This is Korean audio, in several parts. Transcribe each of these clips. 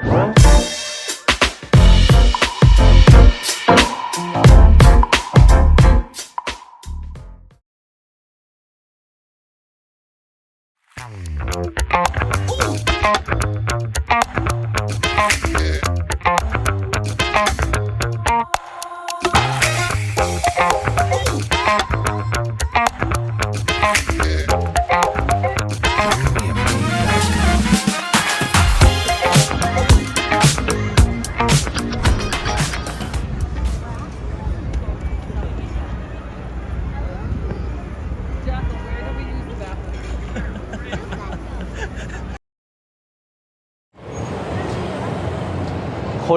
Huh?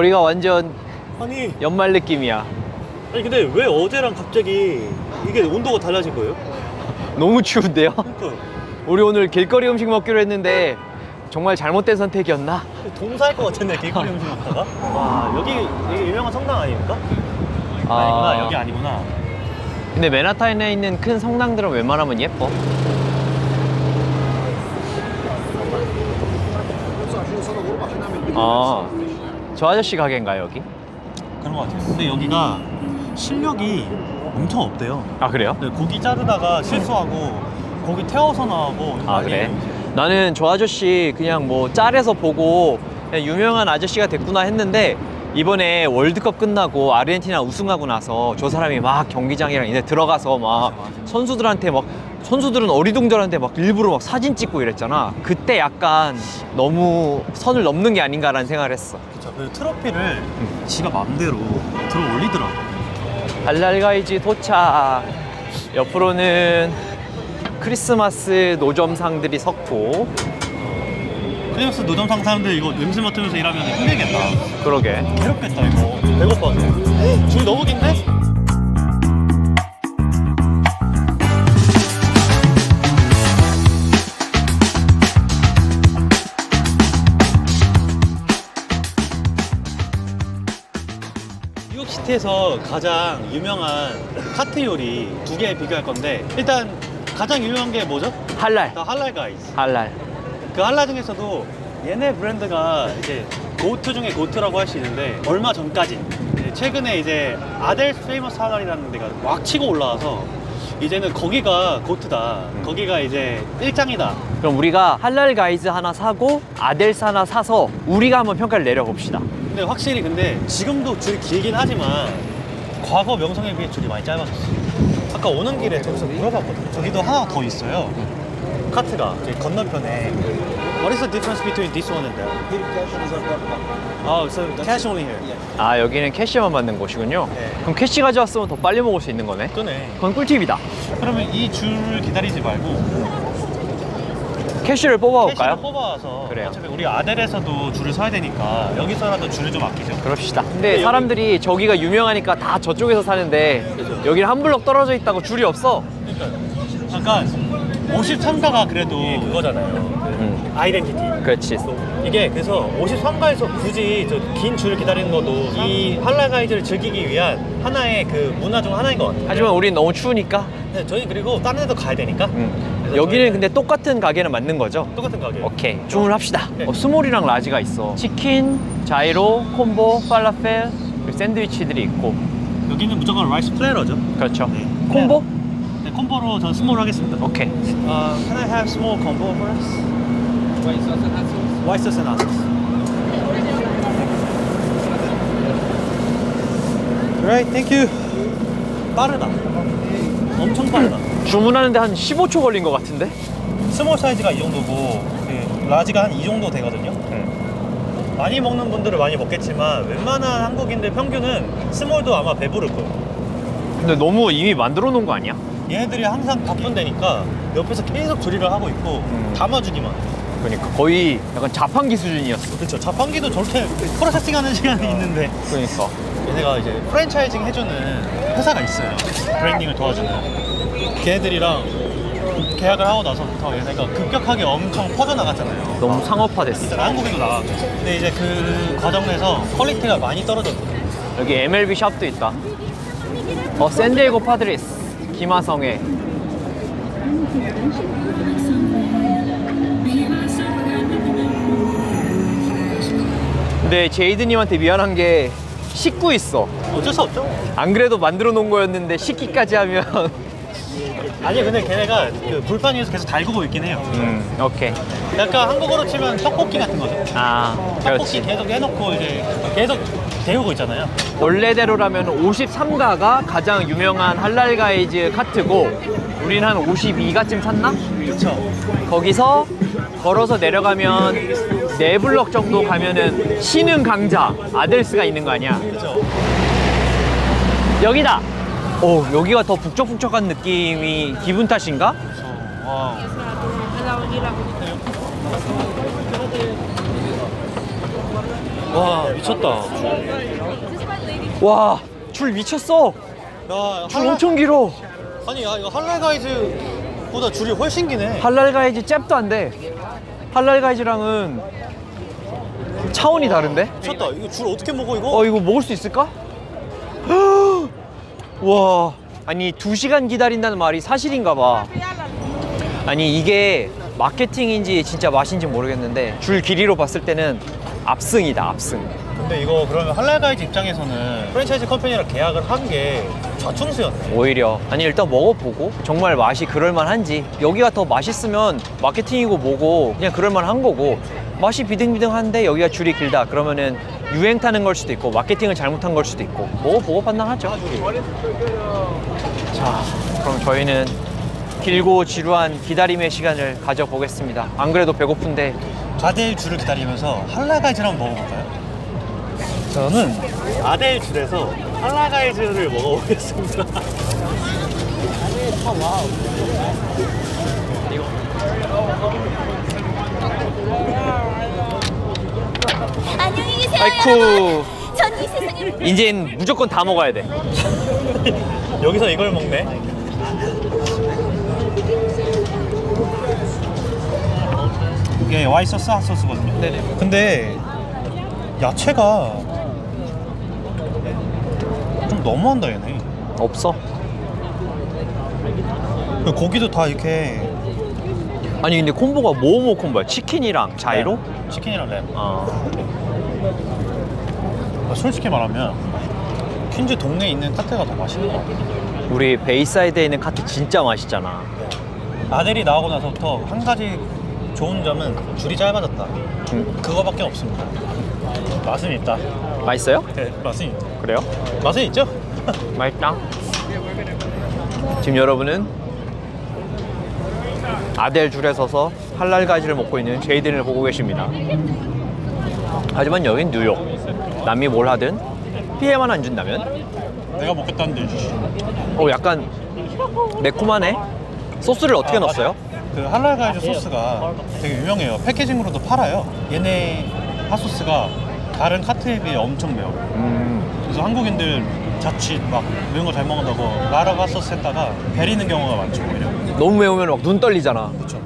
거리가 완전 아니 연말 느낌이야. 아니 근데 왜 어제랑 갑자기 이게 온도가 달라진 거예요? 너무 추운데요? 그러니까 우리 오늘 길거리 음식 먹기로 했는데 정말 잘못된 선택이었나? 동사할 것 같은데 길거리 음식 먹다가 와 여기 되게 유명한 성당 아닙니까? 아니구나 여기 아니구나 근데 맨하탄에 있는 큰 성당들은 웬만하면 예뻐. 아, 저 아저씨 가게인가요, 여기? 그런 것 같아요 근데 여기가 실력이 엄청 없대요 아, 그래요? 네, 고기 자르다가 실수하고 고기 태워서 나오고 아, 그래? 나는 저 아저씨 그냥 뭐 짤에서 보고 그냥 유명한 아저씨가 됐구나 했는데 이번에 월드컵 끝나고 아르헨티나 우승하고 나서 저 사람이 막 경기장이랑 이제 들어가서 막. 선수들한테 막 선수들은 어리둥절한데 막 일부러 막 사진 찍고 이랬잖아. 그때 약간 너무 선을 넘는 게 아닌가라는 생각을 했어. 그쵸 그 트로피를 지가 맘대로 들어 올리더라고 발랄가이지 도착. 옆으로는 크리스마스 노점상들이 섰고 크리스마스 노점상 사람들 이거 냄새 맡으면서 일하면 힘들겠다 그러게. 괴롭겠다 이거 배고파서 줄 너무 긴데? 뉴욕시티에서 가장 유명한 카트 요리 두 개 비교할 건데 일단 가장 유명한 게 뭐죠? 할랄. 다 할랄 가이즈 할랄. 그 한라 중에서도 얘네 브랜드가 이제 고트 중에 고트라고 할 수 있는데 얼마 전까지. 이제 최근에 이제 아델 페이머스 할랄이라는 데가 막 치고 올라와서 이제는 거기가 고트다. 거기가 이제 일장이다. 그럼 우리가 할랄 가이즈 하나 사고 아델스 하나 사서 우리가 한번 평가를 내려봅시다. 근데 확실히 근데 지금도 줄이 길긴 하지만 과거 명성에 비해 줄이 많이 짧아졌어 아까 오는 길에 저기서 물어봤거든 저기도 하나 더 있어요 카트가 저기 건너편에 What is the difference between this one and that? Oh, so cash only here. 아 여기는 캐시만 받는 곳이군요. 네. 그럼 캐시 가져왔으면 더 빨리 먹을 수 있는 거네. 그네. 그건 꿀팁이다. 그러면 이줄 기다리지 말고 캐시를 뽑아볼까요? 캐시를 뽑아와서 그래요. 어차피 우리 아델에서도 줄을 서야 되니까 여기서라도 줄을 좀 아끼죠. 그럽시다. 근데 근데 사람들이 저기가 유명하니까 다 저쪽에서 사는데 그죠. 여기는 한 블럭 떨어져 있다고 줄이 없어. 그러니까 잠깐 53가가 그래도 그거잖아요. 음, 아이덴티티. 그렇지. 이게 그래서 53가에서 굳이 저 긴줄 기다리는 것도 이 할라가이즈를 즐기기 위한 하나의 그 문화 중 하나인 것 같아요. 하지만 우린 너무 추우니까. 네, 저희 그리고 다른 데도 가야 되니까 음. 그래서 여기는 저희는 근데 똑같은 가게는 맞는 거죠? 똑같은 가게예요. 오케이 주문합시다. 네. 어, 스몰이랑 라지가 있어. 치킨, 자이로, 콤보, 팔라펠, 그리고 샌드위치들이 있고. 여기는 무조건 라이스 플레러죠. 그렇죠. 네. 콤보? 네, 콤보로 전 스몰 하겠습니다. 오케이. Uh, can I have small combo for us? White sauce and hot sauce. White sauce and hot sauce. Right, thank you. 빠르다. 엄청 빠르다. 주문하는데 한 15초 걸린 것 같은데? 스몰 사이즈가 이 정도고 그 라지가 한 이 정도 되거든요. 많이 먹는 분들은 많이 먹겠지만 웬만한 한국인들 평균은 스몰도 아마 배부를 거예요. 근데 너무 이미 만들어 놓은 거 아니야? 얘네들이 항상 바쁜 데니까 옆에서 계속 조리를 하고 있고 음. 담아주기만. 그러니까 거의 약간 자판기 수준이었어. 그렇죠. 자판기도 저렇게 프로세싱하는 시간이 있는데 그러니까. 얘네가 이제 프랜차이징 해주는 회사가 있어요. 브랜딩을 도와주는. 걔네들이랑 계약을 하고 나서부터 얘네가 급격하게 엄청 퍼져나갔잖아요. 너무 상업화됐어. 일단 한국에도 나가고. 근데 이제 그 과정에서 퀄리티가 많이 떨어졌거든요. 여기 MLB 샵도 있다. 어, 샌디에고 파드리스. 김하성의. 근데 제이드님한테 미안한 게 식구 있어. 어쩔 수 없죠. 안 그래도 만들어 놓은 거였는데 식기까지 하면. 아니 근데 걔네가 그 불판 위에서 계속 달구고 있긴 해요. 음, 오케이. 약간 한국어로 치면 떡볶이 같은 거죠. 아, 떡볶이 그렇지. 계속 해놓고 이제 계속 데우고 있잖아요. 원래대로라면 53가가 가장 유명한 할랄 가이즈 카트고 우린 한 52가쯤 탔나? 그렇죠. 거기서 걸어서 내려가면 네 블럭 정도 가면은 신흥 강자 아델스가 있는 거 아니야? 그렇죠. 여기다. 오 여기가 더 북적북적한 느낌이 기분 탓인가? 와. 와 미쳤다. 와 줄 미쳤어. 야, 줄 엄청 길어. 아니 야, 이거 할랄 가이즈보다 줄이 훨씬 기네. 할랄 가이즈 잽도 안 돼. 할랄 가이즈랑은 차원이 다른데? 미쳤다. 이거 줄 어떻게 먹어 이거? 어 이거 먹을 수 있을까? 와 아니 두 시간 기다린다는 말이 사실인가 봐. 아니 이게 마케팅인지 진짜 맛인지 모르겠는데 줄 길이로 봤을 때는 압승이다 압승. 근데 이거 그러면 할랄 가이즈 입장에서는 프랜차이즈 컴퍼니랑 계약을 한 게 좌충수였네. 오히려. 아니 일단 먹어보고 정말 맛이 그럴만한지. 여기가 더 맛있으면 마케팅이고 뭐고 그냥 그럴만한 거고. 맛이 비등비등한데 여기가 줄이 길다. 그러면은 유행 타는 걸 수도 있고 마케팅을 잘못한 걸 수도 있고 먹어보고 판단하죠 자 그럼 저희는 길고 지루한 기다림의 시간을 가져보겠습니다 안 그래도 배고픈데 아델 줄을 기다리면서 할랄 가이즈를 한번 먹어볼까요? 저는 아델 줄에서 할랄 가이즈를 먹어보겠습니다. 안녕히. 아이쿠. 전이 세상에 이젠 무조건 다 먹어야 돼 여기서 이걸 먹네. 이게 와이 소스 핫 소스거든요. 네네 근데 야채가 좀 너무한다 얘네. 없어 고기도 다 이렇게 아니 근데 콤보가 뭐뭐 콤보야 치킨이랑 자이로? 네, 치킨이랑 램. 아 아, 솔직히 말하면 퀸즈 동네에 있는 카트가 더 맛있는 것 같아. 우리 베이사이드에 있는 카트 진짜 맛있잖아 아델이 나오고 나서부터 한 가지 좋은 점은 줄이 짧아졌다. 음, 그거밖에 없습니다. 맛은 있다. 맛있어요? 네, 맛은 있- 그래요? 맛은 있죠? 맛있다. 지금 여러분은 아델 줄에 서서 할랄 가지를 먹고 있는 제이든을 보고 계십니다. 하지만 여긴 뉴욕. 남이 뭘 하든 피해만 안 준다면 내가 먹겠다는데. 어 약간 매콤하네. 소스를 어떻게 아, 넣었어요? 그 할랄 가이즈 소스가 되게 유명해요. 패키징으로도 팔아요. 얘네 핫소스가 다른 카트에 비해 엄청 매워요. 음, 그래서 한국인들 자칫 막 매운 거 잘 먹는다고 라라 핫소스 했다가 베리는 경우가 많죠. 오히려. 너무 매우면 막 눈 떨리잖아. 그렇죠.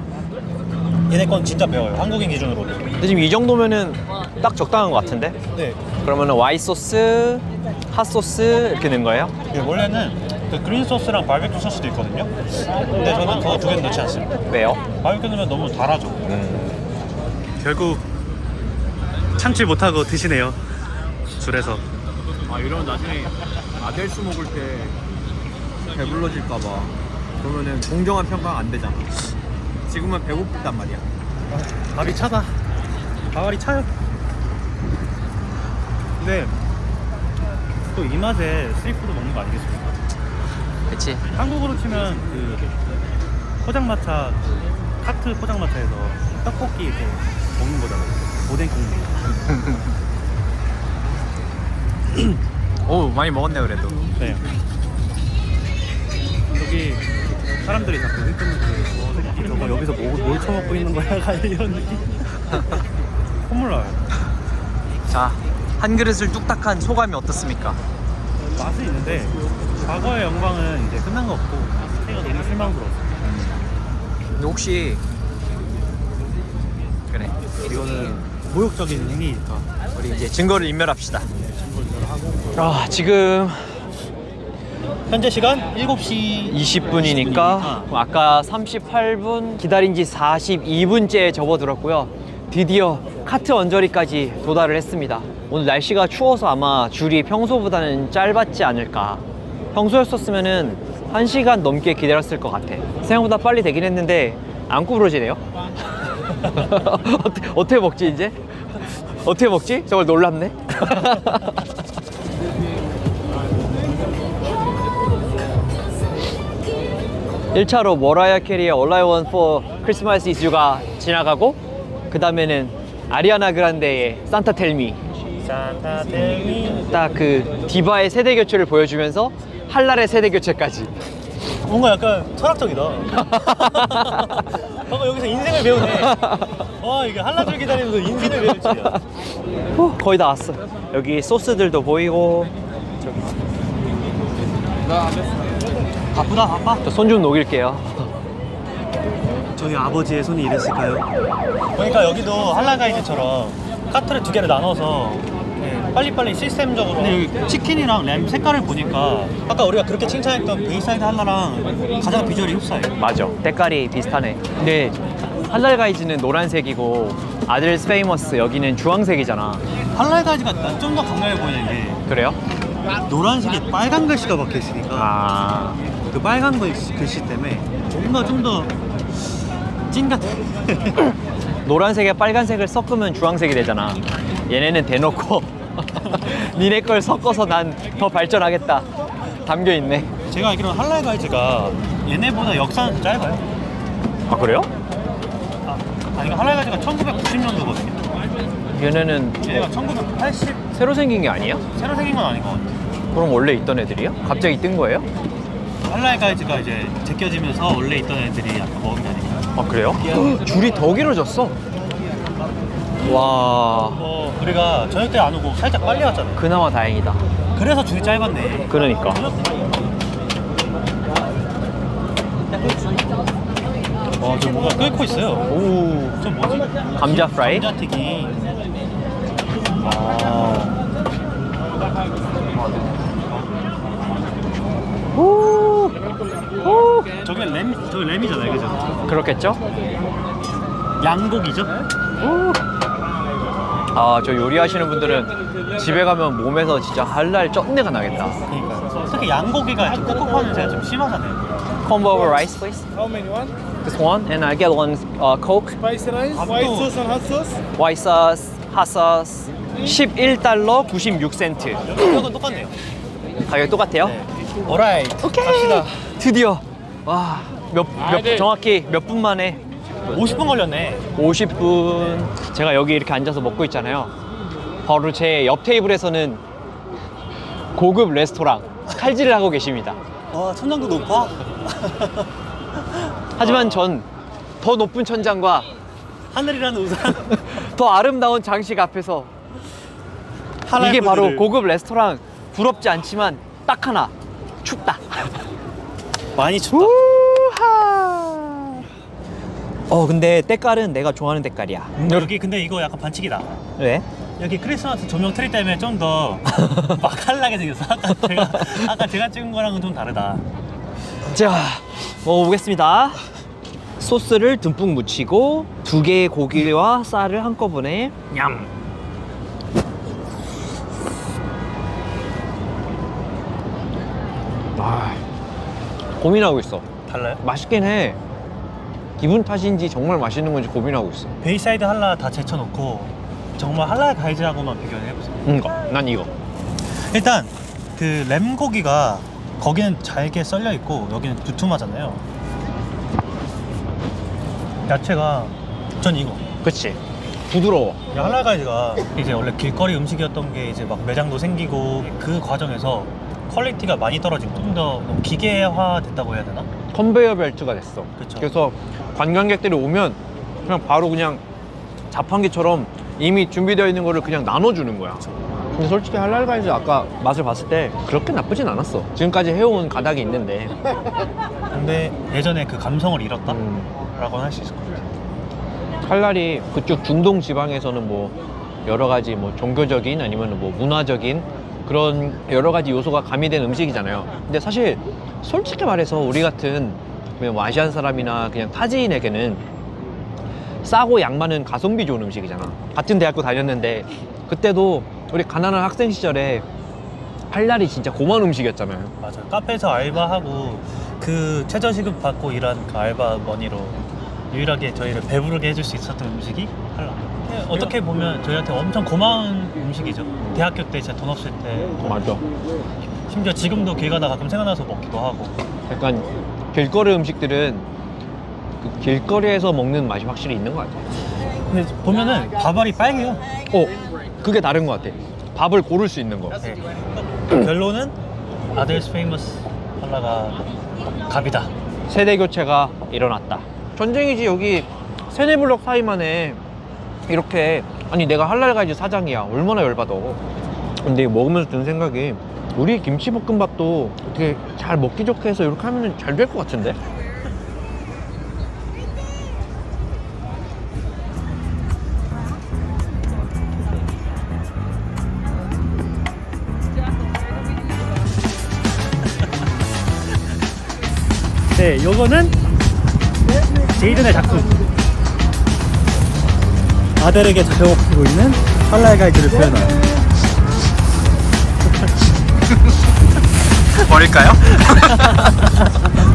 얘네 건 진짜 매워요. 한국인 기준으로도. 근데 지금 이 정도면은 딱 적당한 것 같은데? 네. 그러면은 와이 소스, 핫 소스 이렇게 넣은 거예요? 이게 원래는 그 그린 소스랑 바비큐 소스도 있거든요. 근데 저는 그거 두 개는 넣지 않습니다. 왜요? 바비큐 넣으면 너무 달아져. 음. 결국 참지 못하고 드시네요. 줄에서. 아 이러면 나중에 아델수 먹을 때 배불러질까봐 그러면은 공정한 평가가 안 되잖아 지금은 배고프단 말이야 밥이 차다. 밥알이 차요. 근데 또 이 맛에 스트리트푸드 먹는 거 아니겠습니까? 그치 한국으로 치면 그 포장마차 그 카트 포장마차에서 떡볶이 이렇게 먹는 거잖아요. 오뎅 국물. 오 많이 먹었네 그래도 네. 여기 사람들이 자꾸 흔들는 그 저거 여기서 뭐, 뭘 처먹고 있는 거야? 이런 느낌. 콧물 나요. 자 한 그릇을 뚝딱한 소감이 어떻습니까? 맛은 있는데 과거의 영광은 이제 끝난 것 같고 스테이가 너무 실망스러웠어. 근데 혹시 그래 이거는 모욕적인 행위니까. 우리 이제 증거를 인멸합시다 아 지금 현재 시간 7시 20분이니까 아까 38분 기다린 지 42분째 접어들었고요. 드디어 카트 언저리까지 도달을 했습니다. 오늘 날씨가 추워서 아마 줄이 평소보다는 짧았지 않을까. 평소였었으면은 1시간 넘게 기다렸을 것 같아. 생각보다 빨리 되긴 했는데 안 구부러지네요. 어떻게, 어떻게 먹지 이제? 어떻게 먹지? 정말 놀랍네. 1차로 머라이어 캐리의 All I Want for Christmas is You가 지나가고 그 다음에는 아리아나 그란데의 산타 텔미 딱 그 디바의 세대 교체를 보여주면서 한랄의 세대 교체까지 뭔가 약간 철학적이다. 방금 여기서 인생을 배우네. 와 이게 한라줄 기다리면서 인생을 배울 줄이야. 후, 거의 다 왔어 여기 소스들도 보이고 바쁘다 바빠. 저 손 좀 녹일게요 저희 아버지의 손이 이랬을까요? 그러니까 여기도 한라가이드처럼 카트를 두 개를 나눠서 네, 빨리빨리 시스템적으로 근데 여기 치킨이랑 램 색깔을 보니까 아까 우리가 그렇게 칭찬했던 베이사이드 한라랑 가장 비주얼이 흡사해. 맞아. 때깔이 비슷하네. 근데 한랄 가이즈는 노란색이고 아들 스 페이머스 여기는 주황색이잖아. 한라가이드가 난 좀 더 강렬해 보이는 게 그래요? 노란색에 빨간 글씨가 박혀 있으니까 아. 그 빨간 글씨, 글씨 때문에 뭔가 좀 더 찐 같아 노란색에 빨간색을 섞으면 주황색이 되잖아. 얘네는 대놓고 니네 걸 섞어서 난 더 발전하겠다. 담겨 있네. 제가 알기로는 한라가이즈가 얘네보다 역사는 더 짧아요 아 그래요? 아, 아니 한라가이즈가 1990년도거든요 얘네는 얘네가 1980 새로 생긴 게 아니야? 새로 생긴 건 아닌 것 같아요. 그럼 원래 있던 애들이야? 갑자기 뜬 거예요? 한라의 가이즈가 이제 제껴지면서 원래 있던 애들이 약간 먹은 게 아닐까. 아 그래요? 줄이 더 길어졌어. 와 어, 우리가 저녁 때 안 오고 살짝 빨리 왔잖아요. 그나마 다행이다. 그래서 줄이 짧았네. 그러니까. 와, 저 뭔가 끓고 있어요. 오 저 뭐지? 감자 프라이? 감자튀김. 아, 오. 저게 램, 저 램이잖아요, 그죠? 그렇겠죠? 양고기죠? 아저 요리하시는 분들은 집에 가면 몸에서 진짜 할랄 쩐내가 나겠다. 그러니까. 특히 양고기가 좀 꿉꿉한 냄새가 좀 심하잖아요. Combo over rice, please. How many one? This one, and I get one uh, Coke, Spicy rice, white to- sauce and hot sauce. white sauce, hot sauce. 11달러 96센트. 가격은 똑같네요. 가격 똑같아요? 네. 오라이. 갑시다. 드디어 와, 몇, 몇 정확히 몇 분 만에 50분 걸렸네. 50분 제가 여기 이렇게 앉아서 먹고 있잖아요. 바로 제 옆 테이블에서는 고급 레스토랑 칼질을 하고 계십니다. 와, 천장도 높아. 하지만 전 더 높은 천장과 하늘이라는 우산. 더 아름다운 장식 앞에서 이게 바로. 고급 레스토랑 부럽지 않지만 딱 하나 춥다. 많이 춥다. 우하. 어 근데 때깔은 내가 좋아하는 때깔이야. 여기 근데 이거 약간 반칙이다. 왜? 여기 크리스마스 조명 트리 때문에 좀더 맛깔나게 생겼어. 아까 제가 아까 제가 찍은 거랑은 좀 다르다. 자 먹어보겠습니다. 소스를 듬뿍 묻히고 두 개의 고기와 쌀을 한꺼번에 냠. 고민하고 있어. 달라요? 맛있긴 해. 기분 탓인지 정말 맛있는 건지 고민하고 있어. 베이사이드 한라 다 제쳐놓고 정말 한라 가이즈하고만 비교를 해보세요. 이거, 난 이거. 일단 그 램고기가 거기는 잘게 썰려 있고 여기는 두툼하잖아요. 야채가 전 이거. 그치? 부드러워. 이 한라 가이즈가 이제 원래 길거리 음식이었던 게 이제 막 매장도 생기고 그 과정에서 퀄리티가 많이 떨어지고 좀 더 기계화 됐다고 해야 되나? 컨베이어 벨트가 됐어. 그쵸. 그래서 관광객들이 오면 그냥 바로 그냥 자판기처럼 이미 준비되어 있는 거를 그냥 나눠주는 거야. 근데 솔직히 할랄가이즈 아까 맛을 봤을 때 그렇게 나쁘진 않았어. 지금까지 해온 가닥이 있는데. 근데 예전에 그 감성을 잃었다? 음, 라고는 할 수 있을 것 같아요. 할랄이 그쪽 중동 지방에서는 뭐 여러 가지 뭐 종교적인 아니면 뭐 문화적인 그런 여러 가지 요소가 가미된 음식이잖아요. 근데 사실 솔직히 말해서 우리 같은 뭐 아시안 사람이나 그냥 타지인에게는 싸고 양 많은 가성비 좋은 음식이잖아. 같은 대학교 다녔는데 그때도 우리 가난한 학생 시절에 할 날이 진짜 고마운 음식이었잖아요. 맞아요. 카페에서 알바하고 그 최저시급 받고 일한 그 알바 머니로 유일하게 저희를 배부르게 해줄 수 있었던 음식이. 예, 어떻게 보면 저희한테 엄청 고마운 음식이죠. 대학교 때 진짜 돈 없을 때 맞아. 심지어 지금도 길 가다 가끔 생각나서 먹기도 하고 약간 길거리 음식들은 그 길거리에서 먹는 맛이 확실히 있는 것 같아. 근데 보면은 밥알이 빨개요. 어, 그게 다른 것 같아. 밥을 고를 수 있는 거. 네. 결론은 아델스 페이머스 한라가 갑이다. 세대 교체가 일어났다. 전쟁이지 여기 세네 블럭 사이만에 이렇게 아니 내가 할랄가이즈 사장이야 얼마나 열받아. 근데 먹으면서 든 생각이 우리 김치볶음밥도 어떻게 잘 먹기 좋게 해서 이렇게 하면 잘 될 것 같은데? 네, 요거는 제이든의 작품. 아델에게 잡혀먹히고 있는 한라의 가이드를 표현한. 버릴까요?